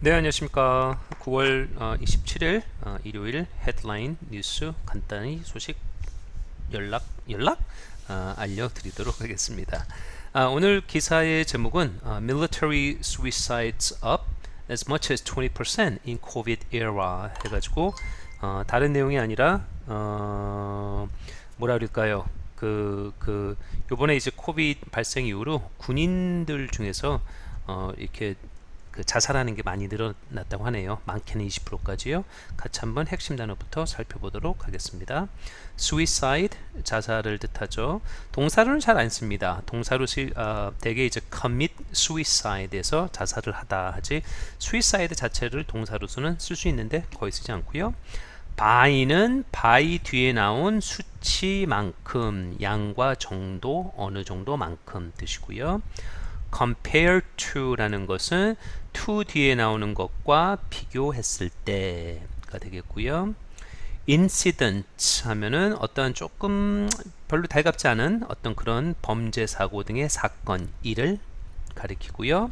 네, 안녕하십니까. 9월 어, 27일 어, 일요일 헤드라인 뉴스 간단히 소식 연락 연락 어, 알려드리도록 하겠습니다. 아, 오늘 기사의 제목은 어, Military Suicides Up as much as 20% in COVID era 해가지고 어, 다른 내용이 아니라 어, 뭐라 그럴까요? 그, 그, 요번에 이제 코비드 발생 이후로 군인들 중에서 어, 이렇게 그 자살하는 게 많이 늘어났다고 하네요. 많게는 20%까지요. 같이 한번 핵심 단어부터 살펴보도록 하겠습니다. suicide 자살을 뜻하죠. 동사로는 잘 안 씁니다. 동사로 시, 어, 대개 이제 commit suicide에서 자살을 하다 하지 suicide 자체를 동사로서는 쓸 수 있는데 거의 쓰지 않고요. by는 by 뒤에 나온 수치만큼 양과 정도 어느 정도만큼 뜻이고요. Compare to라는 것은 to 뒤에 나오는 것과 비교했을 때가 되겠고요. incident 하면은 어떤 조금 별로 달갑지 않은 어떤 그런 범죄 사고 등의 사건 일을 가리키고요.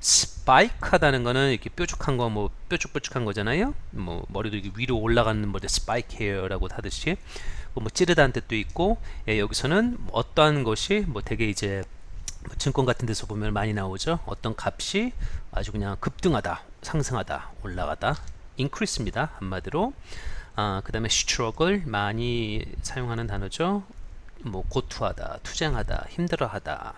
스파이크 하다는 거는 이렇게 뾰족한 거 뭐 뾰족뾰족한 거잖아요. 뭐 머리도 위로 올라가는 머리 스파이크 헤어라고 하듯이 뭐 찌르다는 뜻도 있고 예, 여기서는 어떠한 것이 뭐 되게 이제 뭐 증권 같은 데서 보면 많이 나오죠. 어떤 값이 아주 그냥 급등하다, 상승하다, 올라가다, increase입니다. 한마디로. 아, 그 다음에 struggle 많이 사용하는 단어죠. 뭐 고투하다, 투쟁하다, 힘들어하다.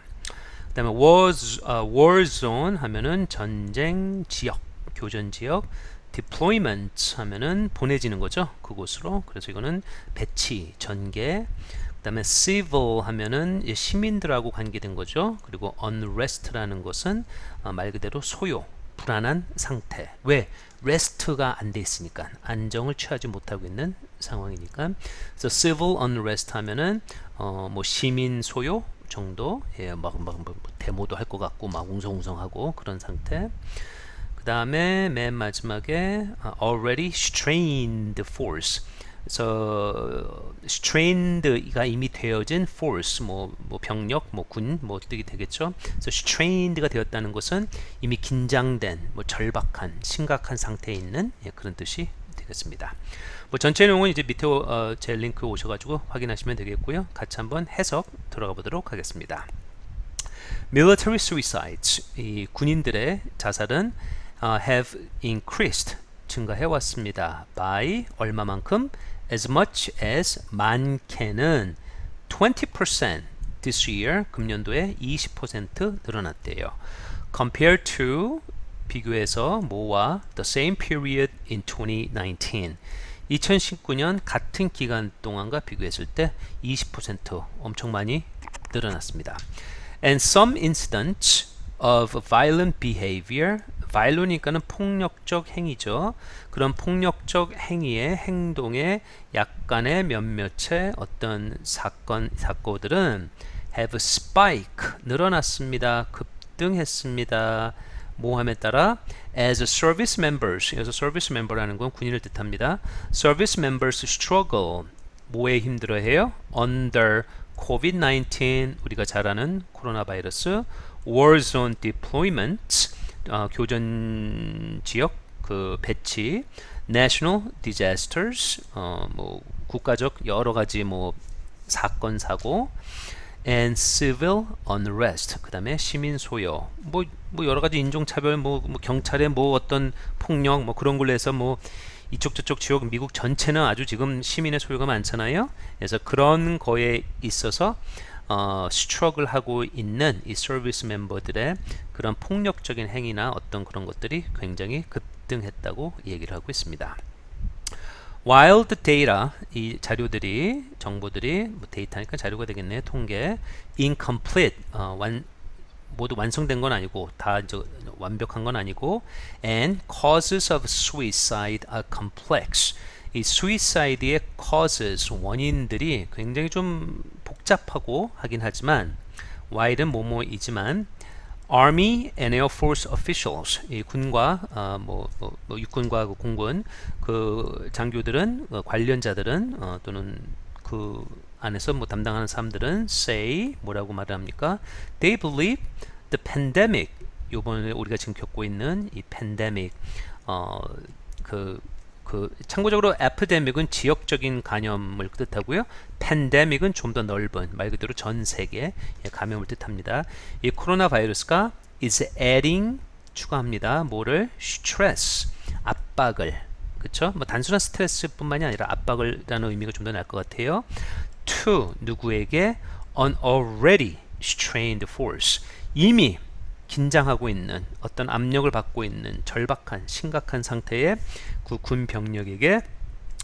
그 다음에 war, 어, war zone 하면은 전쟁 지역, 교전 지역. deployment 하면은 보내지는 거죠. 그곳으로. 그래서 이거는 배치, 전개. 그 다음에 civil 하면은 시민들하고 관계된 거죠. 그리고 unrest라는 것은 어, 말 그대로 소요, 불안한 상태. 왜? rest가 안 돼 있으니까 안정을 취하지 못하고 있는 상황이니까. 그래서 civil unrest 하면은 어, 뭐 시민 소요 정도, 예, 막, 막, 뭐 데모도 할 것 같고 막 웅성웅성하고 그런 상태. 그 다음에 맨 마지막에 uh, already strained force. 그래서 strained가 이미 되어진 force, 뭐, 뭐 병력, 뭐 군, 뭐 뜻이 되겠죠. 그래서 strained가 되었다는 것은 이미 긴장된, 뭐 절박한, 심각한 상태에 있는 예, 그런 뜻이 되겠습니다. 뭐 전체 내용은 이제 밑에 어, 제 링크 오셔가지고 확인하시면 되겠고요. 같이 한번 해석 들어가 보도록 하겠습니다. Military suicides, 이 군인들의 자살은 uh, have increased, 증가해 왔습니다. by 얼마만큼? as much as 많게는 20% this year 금년도에 20% 늘어났대요. compared to 비교해서 뭐와 the same period in 2019 2019년 같은 기간 동안과 비교했을 때 20% 엄청 많이 늘어났습니다. And some incidents of violent behavior violent이니까는 폭력적 행위죠. 그런 폭력적 행위의 행동의 약간의 몇몇의 어떤 사건 사고들은 have spike 늘어났습니다. 급등했습니다. 모함에 따라 as service members 여기서 service member라는 건 군인을 뜻합니다. service members struggle 뭐에 힘들어해요? under COVID-19 우리가 잘 아는 코로나 바이러스 war zone deployment 어, 교전 지역 그 배치 national disasters 어, 뭐 국가적 여러 가지 뭐 사건 사고 and civil unrest 그다음에 시민 소요 뭐, 뭐 여러 가지 인종 차별 뭐, 뭐 경찰의 뭐 어떤 폭력 뭐 그런 걸로 해서 뭐 이쪽 저쪽 지역 미국 전체는 아주 지금 시민의 소요가 많잖아요. 그래서 그런 거에 있어서 어, 스트럭을 하고 있는 이 서비스 멤버들의 그런 폭력적인 행위나 어떤 그런 것들이 굉장히 급등했다고 얘기를 하고 있습니다. While the data, 이 자료들이, 정보들이, 뭐 데이터니까 자료가 되겠네요. 통계, incomplete, 어, 완, 모두 완성된 건 아니고, 다 이제 완벽한 건 아니고, and causes of suicide are complex. 이 suicide의 causes, 원인들이 굉장히 좀 복잡하고 하긴 하지만, while은 뭐뭐이지만, Army and Air Force officials, 이 군과 어, 뭐, 뭐, 뭐 육군과 그 공군 그 장교들은 어, 관련자들은 어, 또는 그 안에서 뭐 담당하는 사람들은 say 뭐라고 말을 합니까? They believe the pandemic 요번에 우리가 지금 겪고 있는 이 팬데믹 어그 그 참고적으로 에피데믹은 지역적인 감염을 뜻하고요. 팬데믹은 좀 더 넓은 말 그대로 전 세계 감염을 뜻합니다. 이 코로나 바이러스가 is adding 추가합니다. 뭐를 stress 압박을 그렇죠? 뭐 단순한 스트레스뿐만이 아니라 압박을라는 의미가 좀더 나을 것 같아요. to 누구에게 an already strained force 이미 긴장하고 있는 어떤 압력을 받고 있는 절박한 심각한 상태의 그 군 병력에게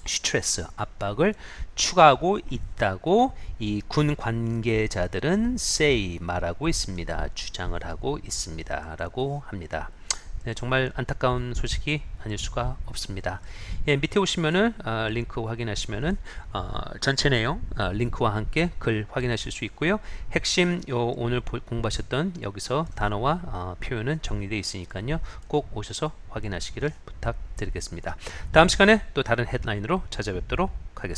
스트레스 압박을 추가하고 있다고 이 군 관계자들은 say 말하고 있습니다. 주장을 하고 있습니다 라고 합니다. 네, 정말 안타까운 소식이 아닐 수가 없습니다. 예, 밑에 오시면은 어, 링크 확인하시면은 어, 전체 내용 어, 링크와 함께 글 확인하실 수 있고요. 핵심 요 오늘 보- 공부하셨던 여기서 단어와 어, 표현은 정리되어 있으니까요. 꼭 오셔서 확인하시기를 부탁드리겠습니다. 다음 시간에 또 다른 헤드라인으로 찾아뵙도록 하겠습니다.